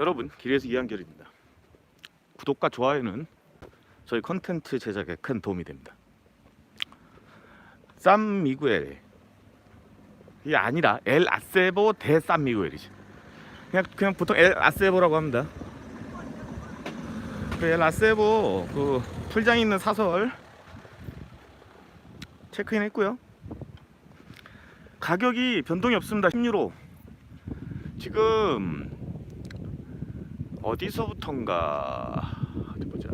여러분 길에서 이한결입니다. 구독과 좋아요는 저희 컨텐츠 제작에 큰 도움이 됩니다. 쌈 미구엘 이게 아니라 엘 아세보 대쌈 미구엘이지. 그냥 그냥 보통 엘 아세보라고 합니다. 그 엘 아세보 그 풀장에 있는 사설 체크인 했고요. 가격이 변동이 없습니다. 10유로. 지금 어디서부턴가 어디 보자.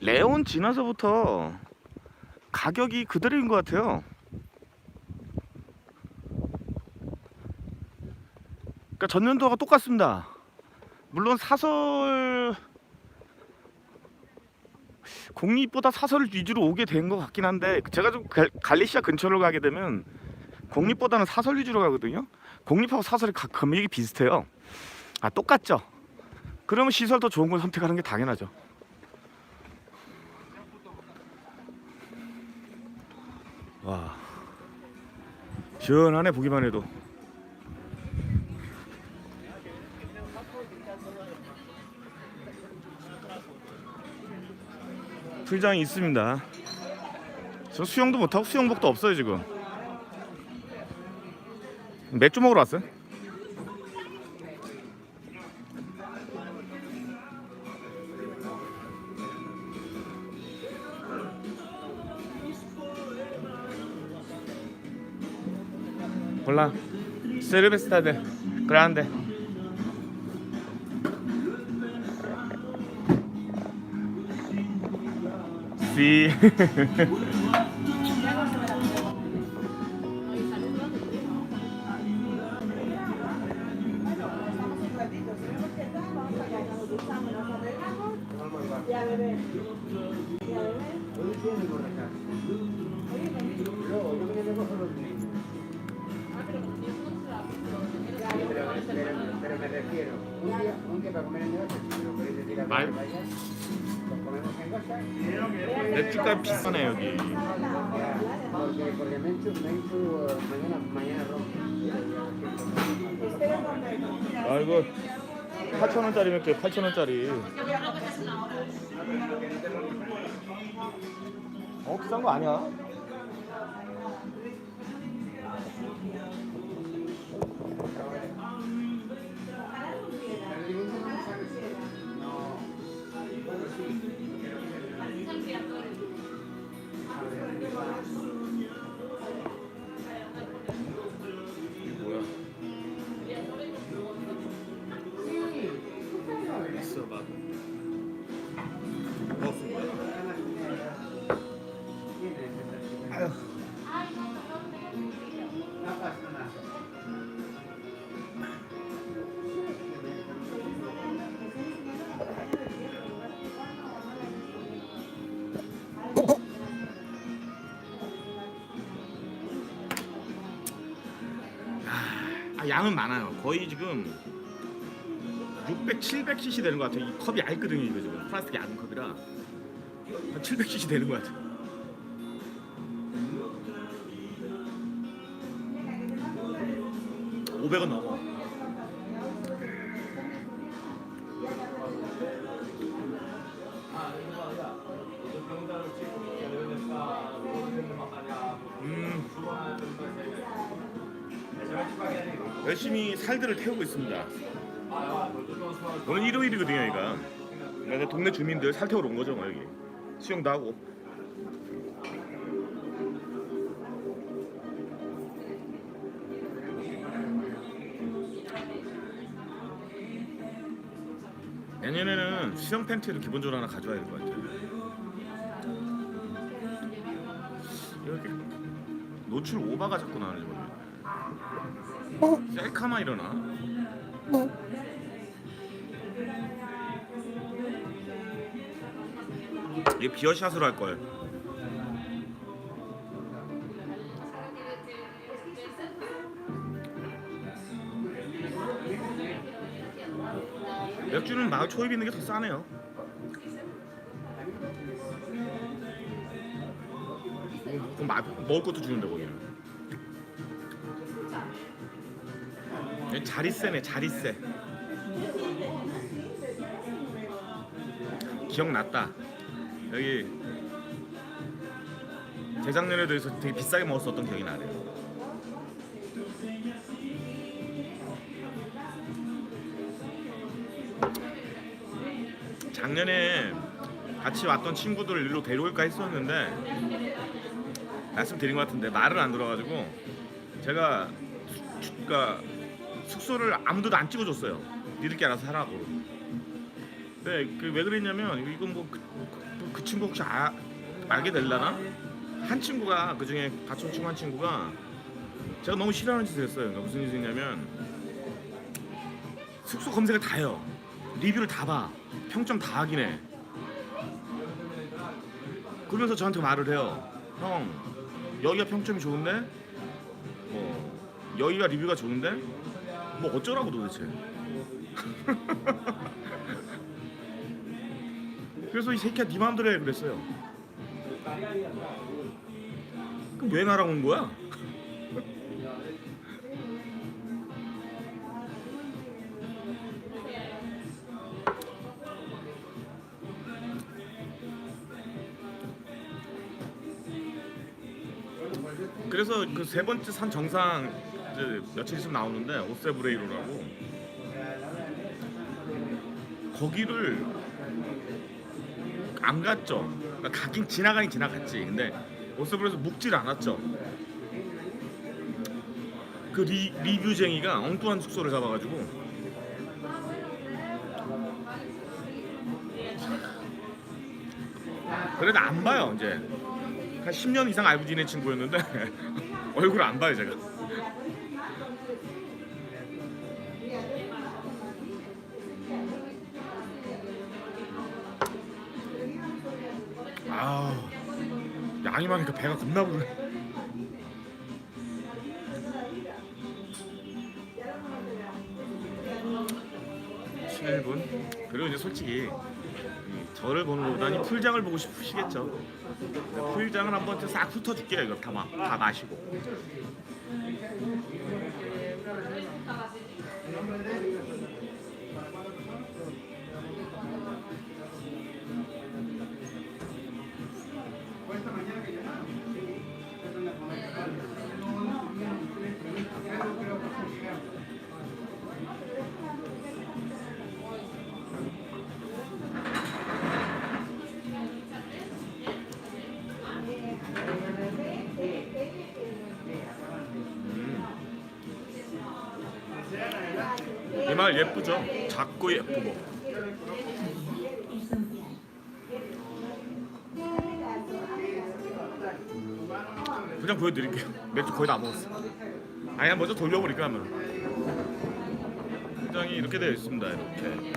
레온 지나서부터 가격이 그대로인 것 같아요. 그러니까 전년도가 똑같습니다. 물론 사설 공립보다 사설 위주로 오게 된 것 같긴 한데 제가 좀 갈- 갈리시아 근처로 가게 되면 공립보다는 사설 위주로 가거든요. 공립하고 사설이 가- 금액이 비슷해요. 아 똑같죠. 그러면 시설 더 좋은 걸 선택하는 게 당연하죠. 와 시원하네 보기만 해도. 풀장이 있습니다. 저 수영도 못하고 수영복도 없어요 지금. 맥주 먹으러 왔어요? 몰라. 세르베스타데 그란데. 씨. 맥주가 비싸네 여기. uh. 아 이거 8천 원짜리 맥주 8천 원짜리. 어 비싼 거 아니야? 양은 많아요. 거의 지금 600, 700cc 되는 것 같아요. 이 컵이 얇거든요, 이거 지금. 플라스틱 얇은 컵이라 한 700cc 되는 것 같아요. (500원) 넘어 열심히 살들을 태우고 있습니다. 오늘 일요일이거든요, 여기가. 그러니까 동네 주민들 살 태우러 온 거죠, 뭐 여기. 수영도 하고. 내년에는 수영 팬티를 기본적으로 하나 가져와야 될 것 같아요. 이렇게 노출 오바가 자꾸 나는지 모르 겠네. 셀카만 일어나. 이게 비어샷으로 할 걸. 맥주는 마을 초입 있는 게 더 싸네요. 그럼 마, 먹을 것도 주는데 거기는. 자리세네 자리세. 기억났다. 여기 재작년에도 여기서 되게 비싸게 먹었었던 기억이 나네요 작년에 같이 왔던 친구들을 일로 데려올까 했었는데 말씀드린 것 같은데 말을 안 들어가지고 제가 숙- 그러니까 숙소를 아무도 안 찍어줬어요. 니들끼리 알아서 하라고. 네, 그 왜 그랬냐면 이건 뭐그 그, 그 친구 혹시 아, 알게 될라나? 한 친구가 그 중에 온 친구 한 친구가 제가 너무 싫어하는 짓을 했어요. 그러니까 무슨 짓이냐면 숙소 검색을 다 해요. 리뷰를 다 봐. 평점 다 하긴 해. 그러면서 저한테 말을 해요. 형, 여기가 평점이 좋은데? 뭐, 여기가 리뷰가 좋은데? 뭐 어쩌라고 도대체. 그래서 이 새끼야 네 마음대로 해 그랬어요. 그럼 왜 나랑 온 거야? 그래서 그 세 번째 산 정상 이제 며칠 있으면 나오는데 오세브레이로라고 거기를 안 갔죠. 그러니까 가긴 지나가긴 지나갔지. 근데 오세브레이에서 묵질 않았죠. 그 리, 리뷰쟁이가 엉뚱한 숙소를 잡아가지고 그래도 안 봐요 이제 한 10년 이상 알고 지낸 친구였는데 얼굴 안 봐요 제가 아우 양이 많으니까 배가 겁나 부르네. 7분. 그리고 이제 솔직히 이 저를 보는 것보다는 이 풀장을 보고 싶으시겠죠? 풀장을 한번 싹 훑어줄게요 이거. 다, 마, 다 마시고 이말 예쁘죠? 작고 예쁘고. 그냥 보여드릴게요. 맥주 거의 다 먹었어. 아니 먼저 돌려버릴까 하면. 포장이 이렇게 되어 있습니다 이렇게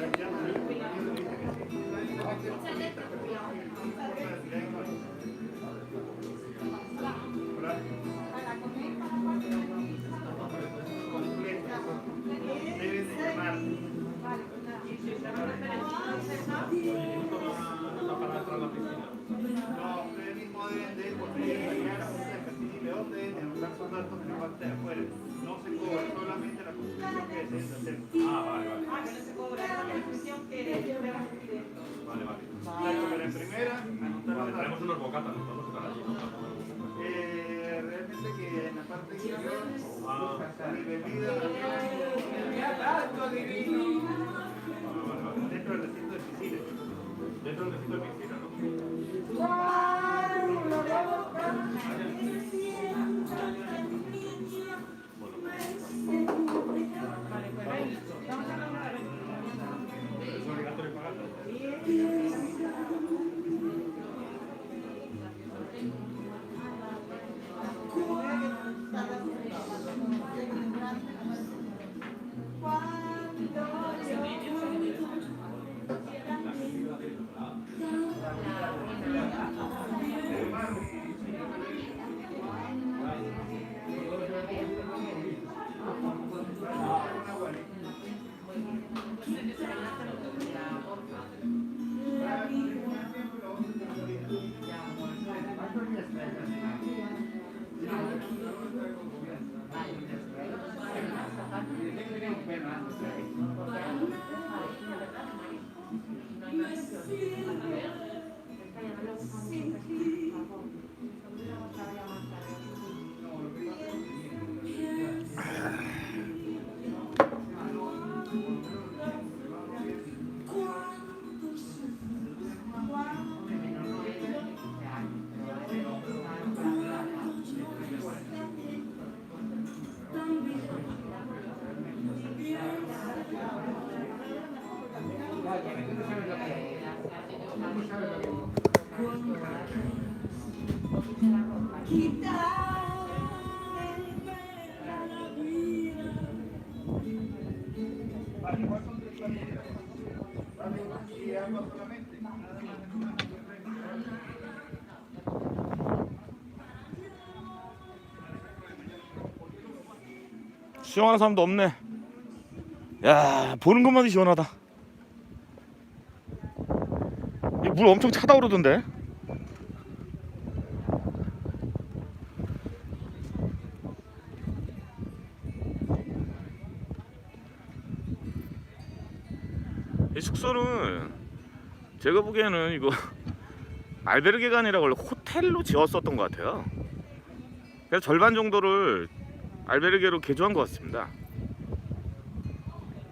No, ustedes mismos deben de ir porque llegar a un castillo deben de anotar sus datos en la parte de afuera. No se cobra solamente la construcción que deseen hacer. Ah, vale, vale. Ah, que no se cobra la inscripción que Vale, vale. Primera, anotar Vale, unos bocatas, nos podemos sentar allí, ¿no? Eh, realmente que en la parte inferior, Ah. Dentro del 수영하는 사람도 없네. 야 보는 것만도 시원하다. 이 물 엄청 차다 오르던데. 제가 보기에는 이거 알베르게가 아니라 원래 호텔로 지었었던 것 같아요. 그래서 절반 정도를 알베르게로 개조한 것 같습니다.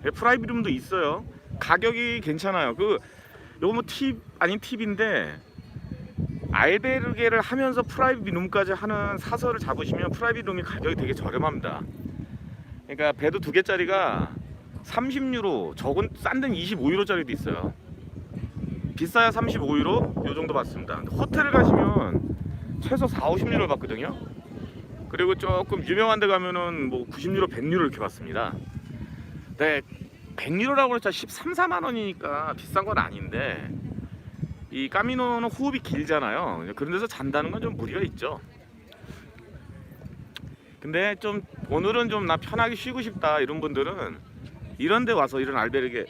예, 프라이빗 룸도 있어요. 가격이 괜찮아요. 그 요거 뭐 팁 아닌 팁인데 알베르게를 하면서 프라이빗 룸까지 하는 사설을 잡으시면 프라이빗 룸이 가격이 되게 저렴합니다. 그러니까 베드 두 개짜리가 30유로, 적은 싼 데는 25유로짜리도 있어요. 비싸야 35유로 요 정도 받습니다. 호텔을 가시면 최소 4, 50유로 받거든요. 그리고 조금 유명한 데 가면은 뭐 90유로, 100유로 이렇게 받습니다. 네, 100유로라고 그랬자 13, 4만 원이니까 비싼 건 아닌데 이 까미노는 호흡이 길잖아요. 그런 데서 잔다는 건 좀 무리가 있죠. 근데 좀 오늘은 좀 나 편하게 쉬고 싶다 이런 분들은 이런 데 와서 이런 알베르게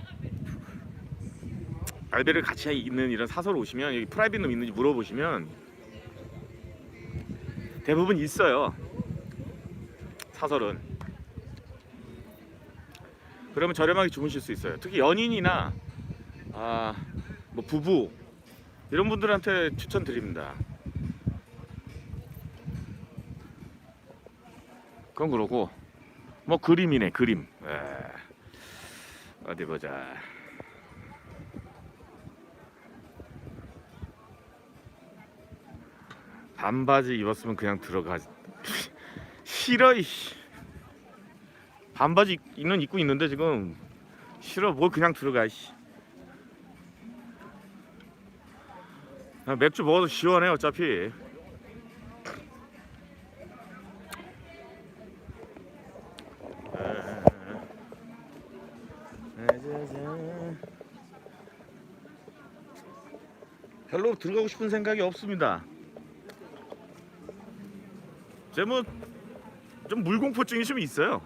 알베르 같이 있는 이런 사설 오시면 여기 프라이빗 룸 있는지 물어보시면 대부분 있어요. 사설은 그러면 저렴하게 주무실 수 있어요. 특히 연인이나 아, 뭐 부부 이런 분들한테 추천드립니다. 그건 그러고 뭐 그림이네 그림. 에. 어디 보자. 반바지 입었으면 그냥 들어가. 싫어 이씨. 반바지 있는 입고 있는데 지금 싫어 뭘 그냥 들어가 씨. 아, 맥주 먹어도 시원해 어차피 별로 들어가고 싶은 생각이 없습니다 제 뭐 좀 물공포증이 좀 있어요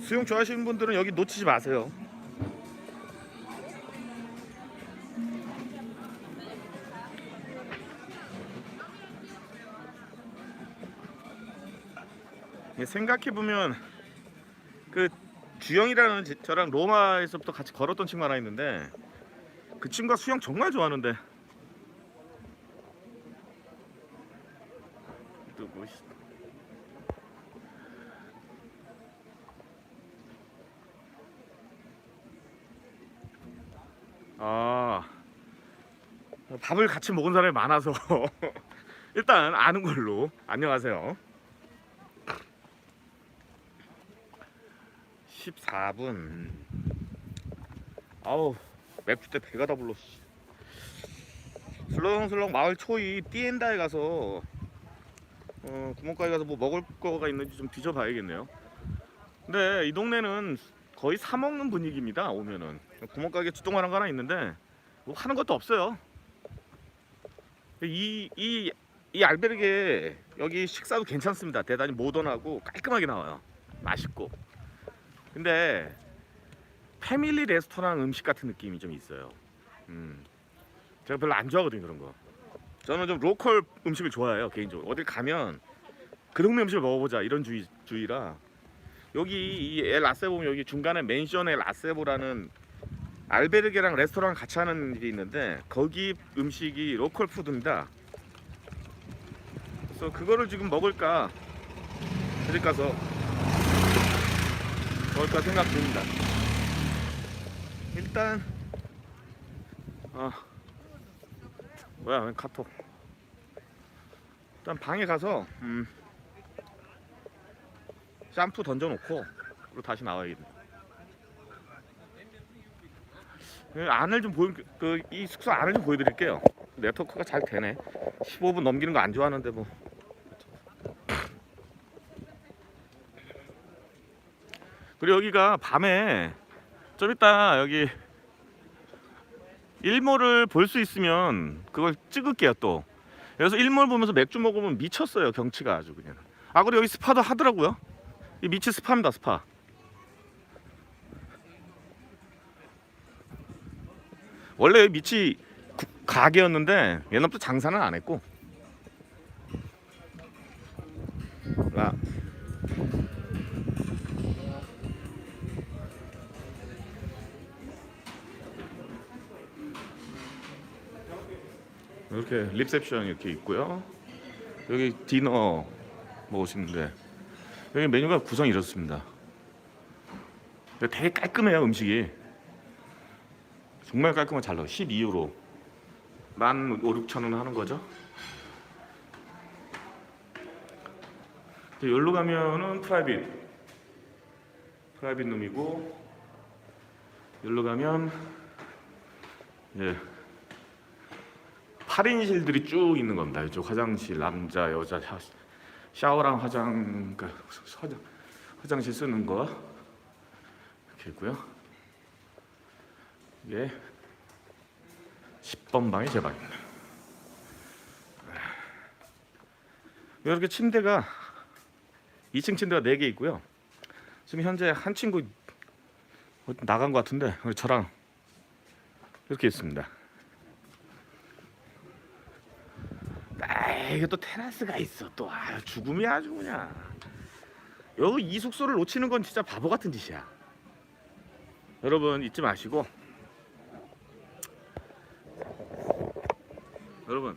수영 좋아하시는 분들은 여기 놓치지 마세요. 생각해 보면 그 주영이라는 제- 저랑 로마에서부터 같이 걸었던 친구 하나 있는데 그 친구가 수영 정말 좋아하는데. 누구 아. 밥을 같이 먹은 사람이 많아서 일단 아는 걸로. 안녕하세요. 14분. 아우 맥주 때 배가 다 씨. 슬렁슬렁 마을 초이 띠엔다에 가서 어, 구멍가게 가서 뭐 먹을 거가 있는지 좀 뒤져봐야겠네요. 근데 이 동네는 거의 사 먹는 분위기입니다 오면은. 구멍가게 주동하는 거 하나 있는데 뭐 하는 것도 없어요. 이, 이, 이 알베르게 여기 식사도 괜찮습니다. 대단히 모던하고 깔끔하게 나와요. 맛있고. 근데 패밀리 레스토랑 음식 같은 느낌이 좀 있어요. 음. 제가 별로 안 좋아하거든요 그런 거. 저는 좀 로컬 음식을 좋아해요 개인적으로. 어딜 가면 그 동네 음식을 먹어보자 이런 주의, 주의라. 여기 이엘 라세 보면 여기 중간에 맨션 엘 라세보라는 알베르게랑 레스토랑 같이 하는 게 있는데 거기 음식이 로컬 푸드입니다. 그래서 그거를 지금 먹을까 어디 가서 먹을까 생각 중입니다 일단 아 뭐야 왜 카톡. 일단 방에 가서 음 샴푸 던져놓고 그리고 다시 나와야겠네. 그 안을 좀 보여 그이 숙소 안을 좀 보여드릴게요. 네트워크가 잘 되네. 15분 넘기는 거 안 좋아하는데 뭐. 그리고 여기가 밤에 좀 이따 여기 일몰을 볼 수 있으면 그걸 찍을게요 또. 그래서 일몰 보면서 맥주 먹으면 미쳤어요 경치가 아주 그냥. 아 그리고 여기 스파도 하더라고요. 이 미치 스파입니다 스파. 원래 미치 구- 가게였는데 옛날부터 장사는 안 했고 이렇게 리셉션 이렇게 있고요. 여기 디너 먹으시는데 여기 메뉴가 구성이 이렇습니다. 되게 깔끔해요 음식이. 정말 깔끔하게 잘 나와. 12유로. 만 5, 6천 원 하는 거죠. 여기로 가면은 프라이빗. 프라이빗 룸이고 여기로 가면 예. 8인실들이 쭉 있는 겁니다. 이쪽 화장실 남자 여자 샤, 샤워랑 화장 그 화장 화장실 쓰는 거 이렇게 있고요. 이게 10번 방이 제 방입니다. 이렇게 침대가 2층 침대가 4개 있고요. 지금 현재 한 친구 나간 것 같은데 저랑 이렇게 있습니다. 이게 또 테라스가 있어 또. 아, 죽음이 아주 그냥. 여기 이 숙소를 놓치는 건 진짜 바보 같은 짓이야. 여러분 잊지 마시고. 여러분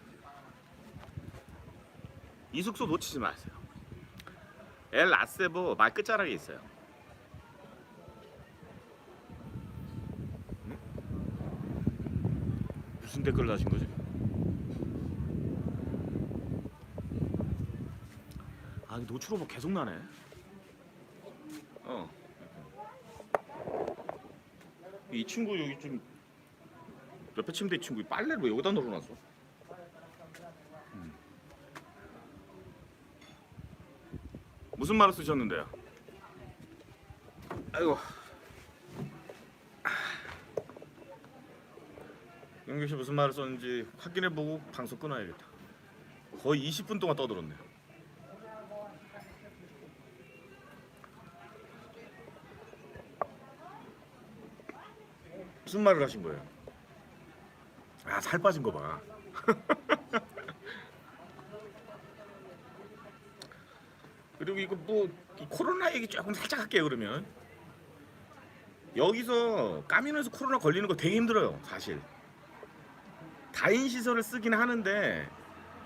이 숙소 놓치지 마세요. 엘 라세보 말 끝자락에 있어요. 응? 무슨 댓글 다신 거지? 아 노출 오버 계속 나네. 어. 이 친구 여기 좀 옆에 침대 이 친구 빨래를 왜 여기다 널어놨어? 음. 무슨 말을 쓰셨는데요? 아이고. 영규 씨 무슨 말을 썼는지 확인해보고 방송 끊어야겠다. 거의 20분 동안 떠들었네. 무슨 말을 하신 거예요? 아 살 빠진 거 봐. 그리고 이거 뭐이 코로나 얘기 조금 살짝 할게요 그러면 여기서 까미노에서 코로나 걸리는 거 되게 힘들어요 사실 다인 시설을 쓰긴 하는데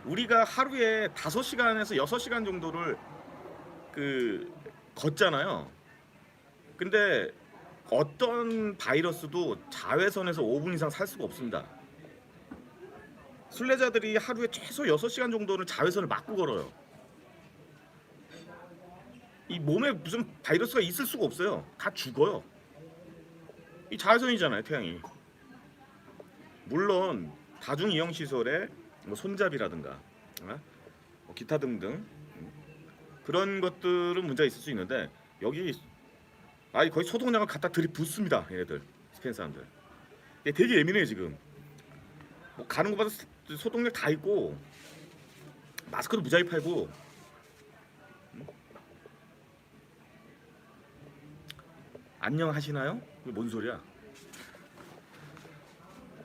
우리가 하루에 5시간에서 6시간 정도를 그 걷잖아요 근데 어떤 바이러스도 자외선에서 5분 이상 살 수가 없습니다. 순례자들이 하루에 최소 6시간 정도는 자외선을 맞고 걸어요. 이 몸에 무슨 바이러스가 있을 수가 없어요. 다 죽어요. 이 자외선이잖아요, 태양이. 물론 다중 이용 시설에 뭐 손잡이라든가 어? 뭐 기타 등등 음, 그런 것들은 문제가 있을 수 있는데 여기 아니 거의 소독약을 갖다 들이붓습니다. 얘네들 스페인 사람들. 얘 되게 예민해 지금. 뭐 가는 곳마다 소독약 다 있고 마스크도 무자비 팔고. 안녕하시나요? 이게 뭔 소리야?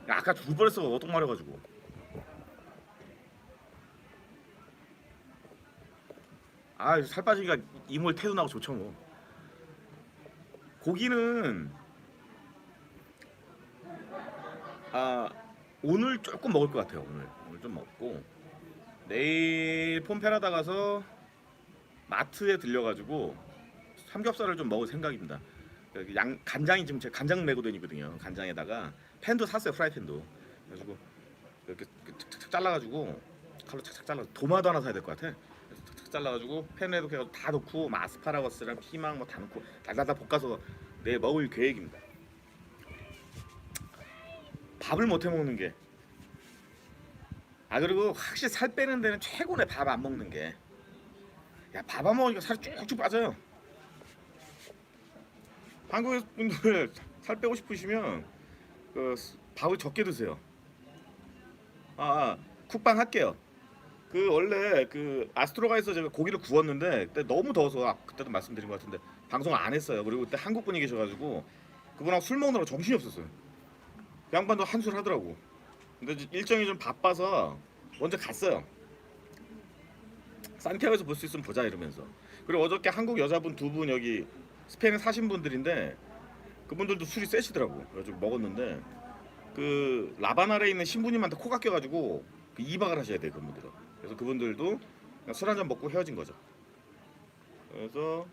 아까 죽을 뻔했어 똥 마려가지고 아 살 빠지니까 이물 태도 나고 좋죠 뭐 고기는 아 오늘 조금 먹을 것 같아요 오늘 오늘 좀 먹고 내일 폼페라다 가서 마트에 들려가지고 삼겹살을 좀 먹을 생각입니다. 양 간장이 지금 제가 간장 메고 다니거든요. 간장에다가 팬도 샀어요 프라이팬도. 그래가지고 이렇게 착착 잘라가지고 칼로 착착 잘라 도마도 하나 사야 될 것 같아. 착착 잘라가지고 팬에도 그냥 다 넣고 뭐 아스파라거스랑 피망 뭐 다 넣고 달달달 볶아서 내일 먹을 계획입니다. 밥을 못 해 먹는 게. 아 그리고 확실히 살 빼는 데는 최고네 밥 안 먹는 게. 야 밥 안 먹으니까 살이 쭉쭉 빠져요. 한국 분들 살 빼고 싶으시면 그 밥을 적게 드세요. 아, 아 쿡방 할게요. 그 원래 그 아스트로가에서 제가 고기를 구웠는데 그때 너무 더워서 아, 그때도 말씀드린 것 같은데 방송 안 했어요. 그리고 그때 한국 분이 계셔가지고 그분하고 술 먹느라 정신이 없었어요. 그 양반도 한술 하더라고. 근데 일정이 좀 바빠서 먼저 갔어요. 산티아고에서 볼 수 있으면 보자 이러면서. 그리고 어저께 한국 여자분 두 분 여기 스페인에 사신 분들인데 그분들도 술이 세시더라고. 그래가지고 먹었는데 그 라바나레에 있는 신부님한테 코가 껴가지고 그 2박을 하셔야 돼 그분들은. 그래서 그분들도 술 한잔 먹고 헤어진 거죠. 그래서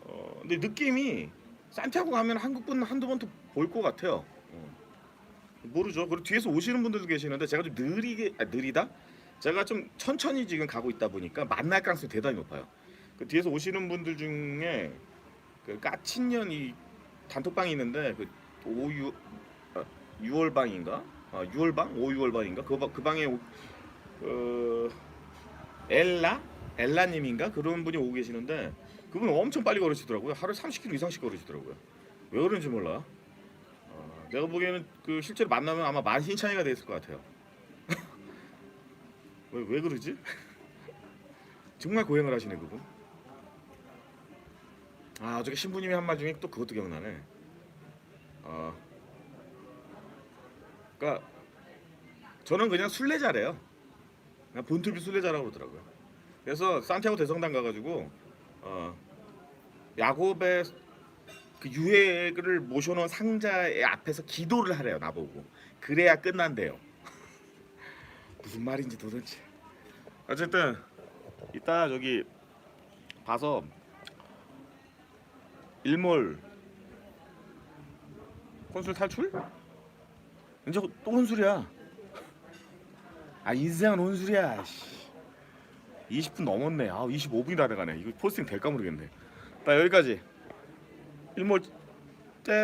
어 근데 느낌이 산티아고 가면 한국 분 한두 번 더 볼 것 같아요. 어. 모르죠. 그리고 뒤에서 오시는 분들도 계시는데 제가 좀 느리게 아, 느리다? 제가 좀 천천히 지금 가고 있다 보니까 만날 가능성이 대단히 높아요. 그 뒤에서 오시는 분들 중에 그 까친년 이 단톡방이 있는데 그 오유 아, 6월 방인가? 아 6월 방? 5유월방인가? 그, 방- 그 방에 오, 어, 엘라? 엘라님인가? 그런 분이 오고 계시는데 그분 엄청 빨리 걸으시더라고요. 하루에 30km 이상씩 걸으시더라고요. 왜 그런지 몰라. 어, 내가 보기에는 그 실제로 만나면 아마 만신창이가 됐을 것 같아요. 왜, 왜 그러지? 정말 고행을 하시네 그분. 아 어저께 신부님이 한 말 중에 또 그것도 기억나네. 어, 그러니까 저는 그냥 순례자래요. 본투비 순례자라고 그러더라고요. 그래서 산티아고 대성당 가가지고 어, 야곱의 그 유해를 모셔놓은 상자의 앞에서 기도를 하래요 나보고. 그래야 끝난대요. 무슨 말인지 도대체. 어쨌든 이따 저기 봐서 일몰 혼술 탈출? 이제 또 혼술이야. 아 인생은 혼술이야. 씨. 20분 넘었네. 아 25분이 다 돼가네. 이거 포스팅 될까 모르겠네. 나 여기까지. 일몰